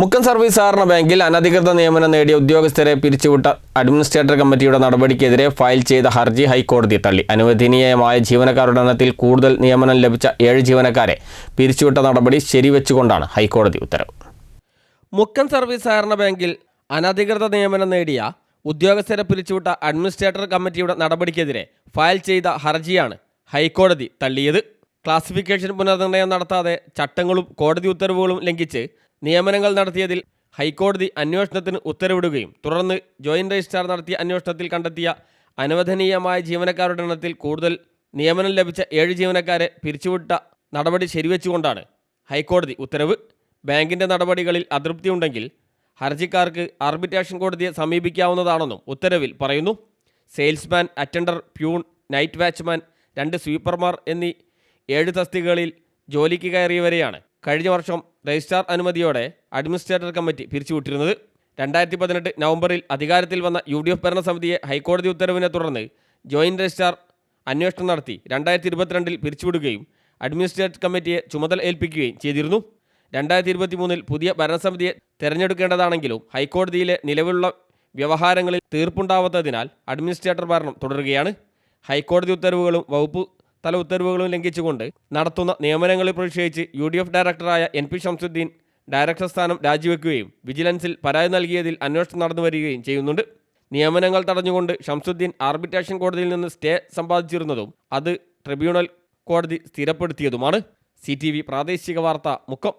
Mukkam service സഹകരണ ബാങ്കിൽ അനധികൃത നിയമനം നേടിയ ഉദ്യോഗസ്ഥരെ പിരിച്ചുവിട്ട അഡ്മിനിസ്ട്രേറ്റർ കമ്മിറ്റിയുടെ നടപടിക്കെതിരെ ഫയൽ ചെയ്ത ഹർജി ഹൈക്കോടതി തള്ളി. അനുവദനീയമായ ജീവനക്കാരുടെ എണ്ണത്തിൽ കൂടുതൽ നിയമനം ലഭിച്ച ഏഴ് ജീവനക്കാരെ പിരിച്ചുവിട്ട നടപടി ശരിവെച്ചുകൊണ്ടാണ് ഹൈക്കോടതി ഉത്തരവ്. മുക്കം സർവീസ് സഹകരണ ബാങ്കിൽ അനധികൃത നിയമനം നേടിയ ഉദ്യോഗസ്ഥരെ പിരിച്ചുവിട്ട അഡ്മിനിസ്ട്രേറ്റർ കമ്മിറ്റിയുടെ നടപടിക്കെതിരെ ഫയൽ ചെയ്ത ഹർജിയാണ് ഹൈക്കോടതി തള്ളിയത്. ക്ലാസിഫിക്കേഷൻ പുനർനിർണയം നടത്താതെ ചട്ടങ്ങളും കോടതി ഉത്തരവുകളും ലംഘിച്ച് നിയമനങ്ങൾ നടത്തിയതിൽ ഹൈക്കോടതി അന്വേഷണത്തിന് ഉത്തരവിടുകയും തുടർന്ന് ജോയിന്റ് രജിസ്ട്രാർ നടത്തിയ അന്വേഷണത്തിൽ കണ്ടെത്തിയ അനുവദനീയമായ ജീവനക്കാരുടെ എണ്ണത്തിൽ കൂടുതൽ നിയമനം ലഭിച്ച ഏഴ് ജീവനക്കാരെ പിരിച്ചുവിട്ട നടപടി ശരിവെച്ചുകൊണ്ടാണ് ഹൈക്കോടതി ഉത്തരവ്. ബാങ്കിന്റെ നടപടികളിൽ അതൃപ്തിയുണ്ടെങ്കിൽ ഹർജിക്കാർക്ക് ആർബിട്രേഷൻ കോടതിയെ സമീപിക്കാവുന്നതാണെന്നും ഉത്തരവിൽ പറയുന്നു. Salesman attender peon night watchman രണ്ട് സ്വീപ്പർമാർ എന്നീ ഏഴ് തസ്തികകളിൽ ജോലിക്ക് കയറിയവരെയാണ് കഴിഞ്ഞ വർഷം രജിസ്ട്രാർ അനുമതിയോടെ അഡ്മിനിസ്ട്രേറ്റർ കമ്മിറ്റി പിരിച്ചുവിട്ടിരുന്നത്. രണ്ടായിരത്തി പതിനെട്ട് നവംബറിൽ അധികാരത്തിൽ വന്ന യു ഡി എഫ് ഭരണസമിതിയെ ഹൈക്കോടതി ഉത്തരവിനെ തുടർന്ന് ജോയിന്റ് രജിസ്ട്രാർ അന്വേഷണം നടത്തി രണ്ടായിരത്തി ഇരുപത്തിരണ്ടിൽ പിരിച്ചുവിടുകയും അഡ്മിനിസ്ട്രേറ്റർ കമ്മിറ്റിയെ ചുമതല ഏൽപ്പിക്കുകയും ചെയ്തിരുന്നു. രണ്ടായിരത്തി ഇരുപത്തി മൂന്നിൽ പുതിയ ഭരണസമിതിയെ തെരഞ്ഞെടുക്കേണ്ടതാണെങ്കിലും ഹൈക്കോടതിയിലെ നിലവിലുള്ള വ്യവഹാരങ്ങളിൽ തീർപ്പുണ്ടാവാത്തതിനാൽ അഡ്മിനിസ്ട്രേറ്റർ ഭരണം തുടരുകയാണ്. ഹൈക്കോടതി ഉത്തരവുകളും വകുപ്പ് തല ഉത്തരവുകളും ലംഘിച്ചുകൊണ്ട് നടത്തുന്ന നിയമനങ്ങളിൽ പ്രതിഷേധിച്ച് യു ഡി എഫ് ഡയറക്ടറായ എൻ പി ഷംസുദ്ദീൻ ഡയറക്ടർ സ്ഥാനം രാജിവെക്കുകയും വിജിലൻസിൽ പരാതി നൽകിയതിൽ അന്വേഷണം നടന്നു വരികയും ചെയ്യുന്നുണ്ട്. നിയമനങ്ങൾ തടഞ്ഞുകൊണ്ട് ഷംസുദ്ദീൻ ആർബിട്രേഷൻ കോടതിയിൽ നിന്ന് സ്റ്റേ സമ്പാദിച്ചിരുന്നതും അത് ട്രിബ്യൂണൽ കോടതി സ്ഥിരപ്പെടുത്തിയതുമാണ്. സി പ്രാദേശിക വാർത്ത മുക്കം.